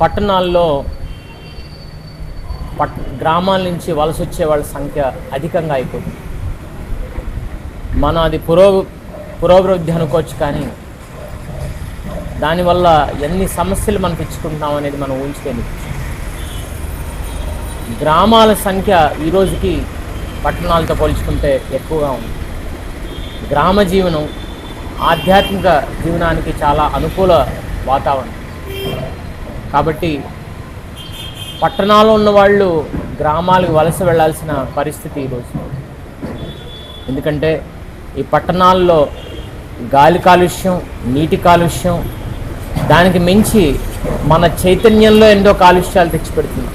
పట్టణాల్లో పట్ గ్రామాల నుంచి వలస వచ్చే వాళ్ళ సంఖ్య అధికంగా అయిపోతుంది. మనం అది పురో పురోభివృద్ధి అనుకోవచ్చు కానీ దానివల్ల ఎన్ని సమస్యలు మనం తెచ్చుకుంటున్నాం అనేది మనం ఊహించుకోలేదు. గ్రామాల సంఖ్య ఈరోజుకి పట్టణాలతో పోల్చుకుంటే ఎక్కువగా ఉంది. గ్రామ జీవనం ఆధ్యాత్మిక జీవనానికి చాలా అనుకూల వాతావరణం. కాబట్టి పట్టణాల్లో ఉన్న వాళ్ళు గ్రామాలకు వలస వెళ్ళాల్సిన పరిస్థితి ఈరోజు ఎందుకంటే ఈ పట్టణాల్లో గాలి కాలుష్యం నీటి కాలుష్యం దానికి మించి మన చైతన్యంలో ఎన్నో కాలుష్యాలు తెచ్చిపెడుతుంది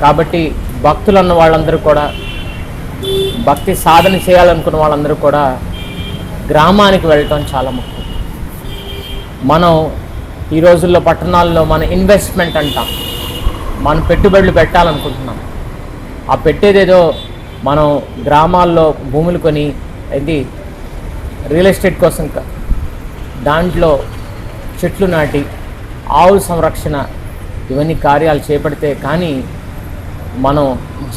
కాబట్టి భక్తులు అన్న వాళ్ళందరూ కూడా భక్తి సాధన చేయాలనుకున్న వాళ్ళందరూ కూడా గ్రామానికి వెళ్ళటం చాలా ముఖ్యం. మనం ఈ రోజుల్లో పట్టణాల్లో మన ఇన్వెస్ట్మెంట్ అంటాం. మనం పెట్టుబడులు పెట్టాలనుకుంటున్నాం. ఆ పెట్టేదేదో మనం గ్రామాల్లో భూములు కొని ఇది రియల్ ఎస్టేట్ కోసం దాంట్లో చెట్లు నాటి ఆవుల సంరక్షణ ఇవన్నీ కార్యాలు చేపడితే కానీ మనం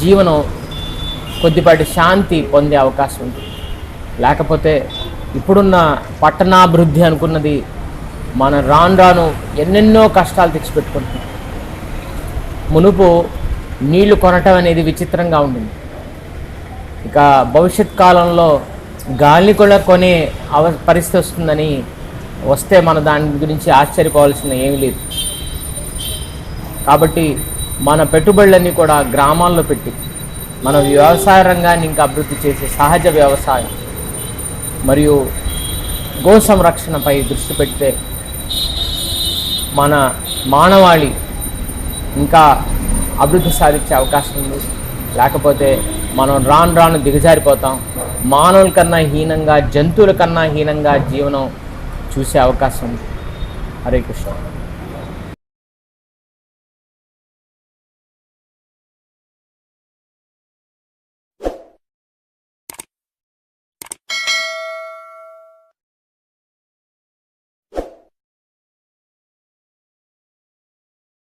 జీవనం కొద్దిపాటి శాంతి పొందే అవకాశం ఉంది. లేకపోతే ఇప్పుడున్న పట్టణాభివృద్ధి అనుకున్నది మన రాను రాను ఎన్నెన్నో కష్టాలు తెచ్చిపెట్టుకుంటున్నాం. మునుపు నీళ్ళు కొనటం అనేది విచిత్రంగా ఉంటుంది ఇక భవిష్యత్ కాలంలో గాలిని కూడా కొనే అవ పరిస్థితి వస్తుందని వస్తే మన దాని గురించి ఆశ్చర్యపోవాల్సిన ఏమీ లేదు. కాబట్టి మన పెట్టుబడులన్నీ కూడా గ్రామాల్లో పెట్టి మన వ్యవసాయ రంగాన్ని ఇంకా అభివృద్ధి చేసే సహజ వ్యవసాయం మరియు గో సంరక్షణపై దృష్టి పెడితే మన మానవాళి ఇంకా అభివృద్ధి సాధించే అవకాశం ఉంది. లేకపోతే మనం రాను రాను దిగజారిపోతాం. మానవుల కన్నా హీనంగా జంతువుల కన్నా హీనంగా జీవనం చూసే అవకాశం ఉంది. హరే కృష్ణ.